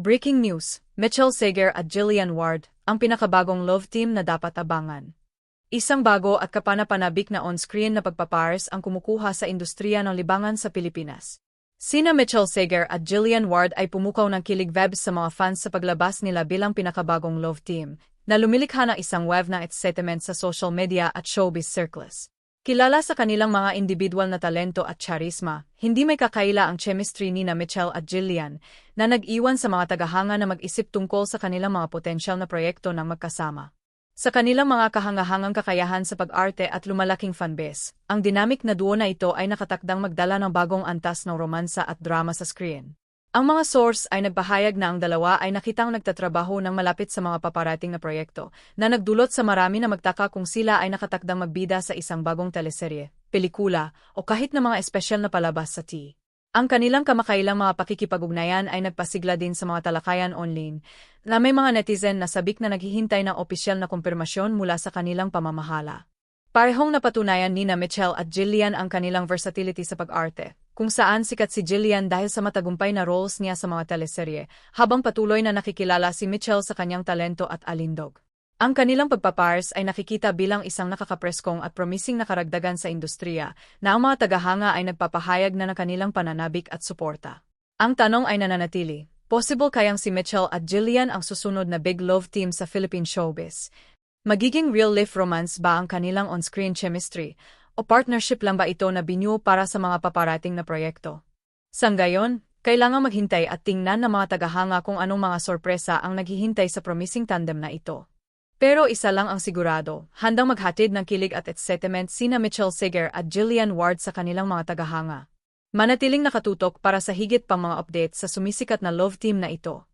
Breaking news, Mitchell Sager at Jillian Ward, ang pinakabagong love team na dapat abangan. Isang bago at kapanapanabik na on-screen na pagpapars ang kumukuha sa industriya ng libangan sa Pilipinas. Sina Mitchell Sager at Jillian Ward ay pumukaw ng kilig vibes sa mga fans sa paglabas nila bilang pinakabagong love team, na lumilikha ng isang wave na excitement sa social media at showbiz circles. Kilala sa kanilang mga individual na talento at charisma, hindi may kakaila ang chemistry ni na Mitchell at Jillian, na nag-iwan sa mga tagahanga na mag-isip tungkol sa kanilang mga potensyal na proyekto ng magkasama. Sa kanilang mga kahangahangang kakayahan sa pag-arte at lumalaking fanbase, ang dynamic na duo na ito ay nakatakdang magdala ng bagong antas ng romansa at drama sa screen. Ang mga source ay nagpahayag na ang dalawa ay nakitang nagtatrabaho ng malapit sa mga paparating na proyekto, na nagdulot sa marami na magtaka kung sila ay nakatakdang magbida sa isang bagong teleserye, pelikula, o kahit na mga espesyal na palabas sa T. Ang kanilang kamakailang mga pakikipag-ugnayan ay nagpasigla din sa mga talakayan online, na may mga netizen na sabik na naghihintay ng opisyal na kumpirmasyon mula sa kanilang pamamahala. Parehong napatunayan ni na Mitchell at Jillian ang kanilang versatility sa pag-arte, kung saan sikat si Jillian dahil sa matagumpay na roles niya sa mga teleserye, habang patuloy na nakikilala si Mitchell sa kanyang talento at alindog. Ang kanilang pagpapars ay nakikita bilang isang nakakapreskong at promising na karagdagan sa industriya, na ang mga tagahanga ay nagpapahayag na ng kanilang pananabik at suporta. Ang tanong ay nananatili, possible kayang si Mitchell at Jillian ang susunod na big love team sa Philippine showbiz? Magiging real-life romance ba ang kanilang on-screen chemistry, o partnership lang ba ito na binyo para sa mga paparating na proyekto? Sanggayon, kailangan maghintay at tingnan ng mga tagahanga kung anong mga sorpresa ang naghihintay sa promising tandem na ito. Pero isa lang ang sigurado, handang maghatid ng kilig at excitement sina Mitchell Seger at Jillian Ward sa kanilang mga tagahanga. Manatiling nakatutok para sa higit pang mga updates sa sumisikat na love team na ito.